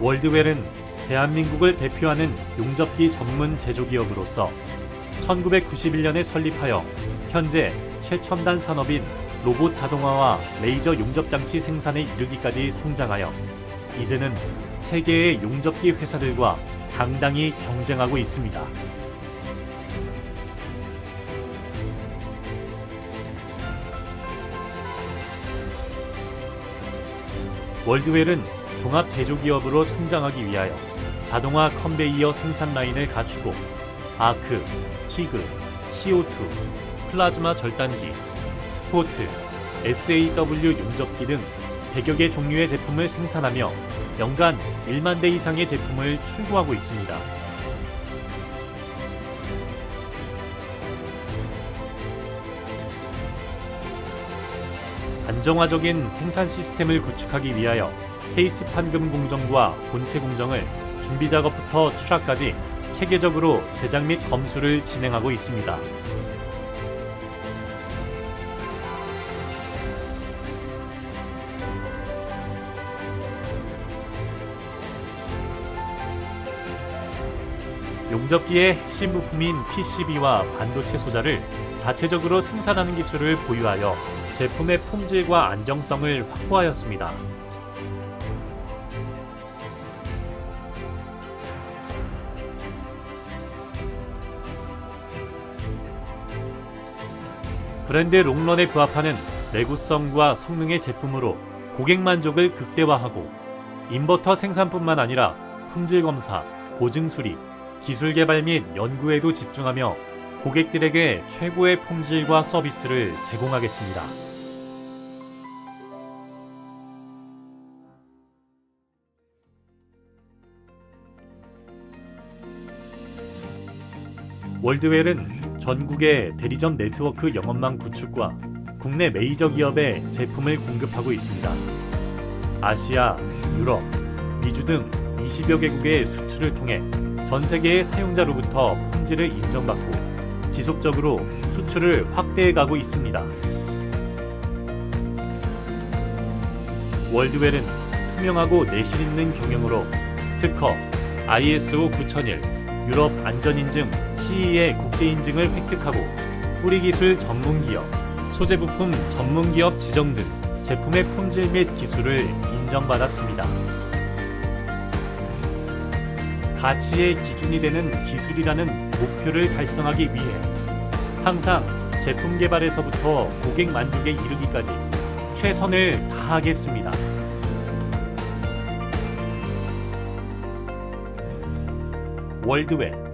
월드웰은 대한민국을 대표하는 용접기 전문 제조기업으로서 1991년에 설립하여 현재 최첨단 산업인 로봇 자동화와 레이저 용접 장치 생산에 이르기까지 성장하여 이제는 세계의 용접기 회사들과 당당히 경쟁하고 있습니다. 월드웰은 종합 제조기업으로 성장하기 위하여 자동화 컨베이어 생산 라인을 갖추고 아크, 티그, CO2, 플라즈마 절단기, 스포트, SAW 용접기 등 100여 개 종류의 제품을 생산하며 연간 1만 대 이상의 제품을 출고하고 있습니다. 안정화적인 생산 시스템을 구축하기 위하여 케이스 판금 공정과 본체 공정을 준비 작업부터 출하까지 체계적으로 제작 및 검수를 진행하고 있습니다. 용접기의 핵심 부품인 PCB와 반도체 소자를 자체적으로 생산하는 기술을 보유하여 제품의 품질과 안정성을 확보하였습니다. 브랜드 롱런에 부합하는 내구성과 성능의 제품으로 고객 만족을 극대화하고 인버터 생산뿐만 아니라 품질 검사, 보증 수리, 기술 개발 및 연구에도 집중하며 고객들에게 최고의 품질과 서비스를 제공하겠습니다. 월드웰은 전국의 대리점 네트워크 영업망 구축과 국내 메이저 기업에 제품을 공급하고 있습니다. 아시아, 유럽, 미주 등 20여 개국의 수출을 통해 전 세계의 사용자로부터 품질을 인정받고 지속적으로 수출을 확대해 가고 있습니다. 월드웰은 투명하고 내실 있는 경영으로 특허 ISO 9001 유럽 안전인증 CE의 국제 인증을 획득하고 뿌리 기술 전문 기업, 소재 부품 전문 기업 지정 등 제품의 품질 및 기술을 인정받았습니다. 가치의 기준이 되는 기술이라는 목표를 달성하기 위해 항상 제품 개발에서부터 고객 만족에 이르기까지 최선을 다하겠습니다. 월드웰